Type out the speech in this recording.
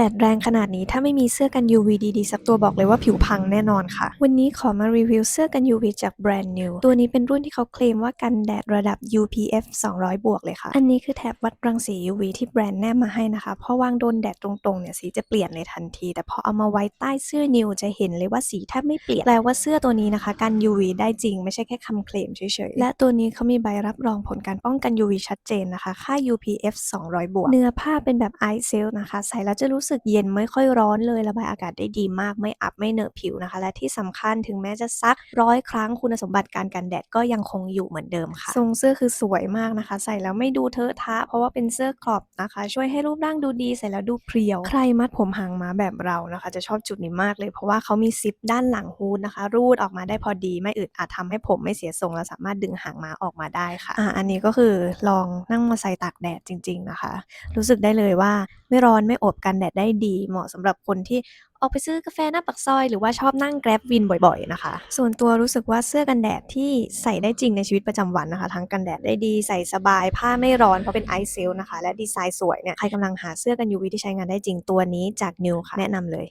แดดแรงขนาดนี้ถ้าไม่มีเสื้อกัน UV ดีๆ สักตัวบอกเลยว่าผิวพังแน่นอนค่ะ วันนี้ขอมารีวิวเสื้อกัน UV จากแบรนด์ New ตัวนี้เป็นรุ่นที่เขาเคลมว่ากันแดดระดับ UPF 200 บวกเลยค่ะ อันนี้คือแถบวัดรังสี UV ที่แบรนด์แนบมาให้นะคะพอวางโดนแดดตรงๆเนี่ยสีจะเปลี่ยนเลยทันที แต่พอเอามาไว้ใต้เสื้อ New จะเห็นเลยว่าสีแทบไม่เปลี่ยนแปลว่าเสื้อตัวนี้นะคะกัน UV ได้จริงไม่ใช่แค่คำเคลมเฉยๆและตัวนี้เขามีใบรับรองผลการป้องกัน UV ชัดเจนนะคะ ค่า UPF 200 บวกเนื้อผ้าเป็นแบบไอซ์เซลนะคะใส่แล้วจะรู้สึกเย็นไม่ค่อยร้อนเลยระบายอากาศได้ดีมากไม่อับไม่เหนอะผิวนะคะ และที่สำคัญถึงแม้จะซักร้อยครั้งคุณสมบัติการกันแดดก็ยังคงอยู่เหมือนเดิมค่ะ ทรงเสื้อคือสวยมากนะคะ ใส่แล้วไม่ดูเทอะทะ เพราะว่าเป็นเสื้อครอปนะคะ ช่วยให้รูปร่างดูดีใส่แล้วดูเพรียว ใครมัดผมหางม้าแบบเรานะคะ จะชอบจุดนี้มากเลยเพราะว่าเขามีซิปด้านหลังฮูดนะคะ รูดออกมาได้พอดีไม่อึดอัดทำให้ผมไม่เสียทรงและสามารถดึงหางม้าออกมาได้ค่ะอ่าอันนี้ก็คือลองนั่งมอไซค์ตากแดดจริง ๆนะคะ รู้สึกได้เลยว่าไม่ร้อนไม่อบกันแดดได้ดีเหมาะสำหรับคนที่ออกไปซื้อกาแฟหน้าปากซอย หรือว่าชอบนั่งแกร็บวินบ่อยๆนะคะ ส่วนตัวรู้สึกว่าเสื้อกันแดดที่ใส่ได้จริงในชีวิตประจำวันนะคะ ทั้งกันแดดได้ดีใส่สบาย ผ้าไม่ร้อนเพราะเป็นไอซ์เซลนะคะ และดีไซน์สวยเนี่ยใครกำลังหาเสื้อกัน UV ที่ใช้งานได้จริงตัวนี้จากนิวค่ะแนะนำเลย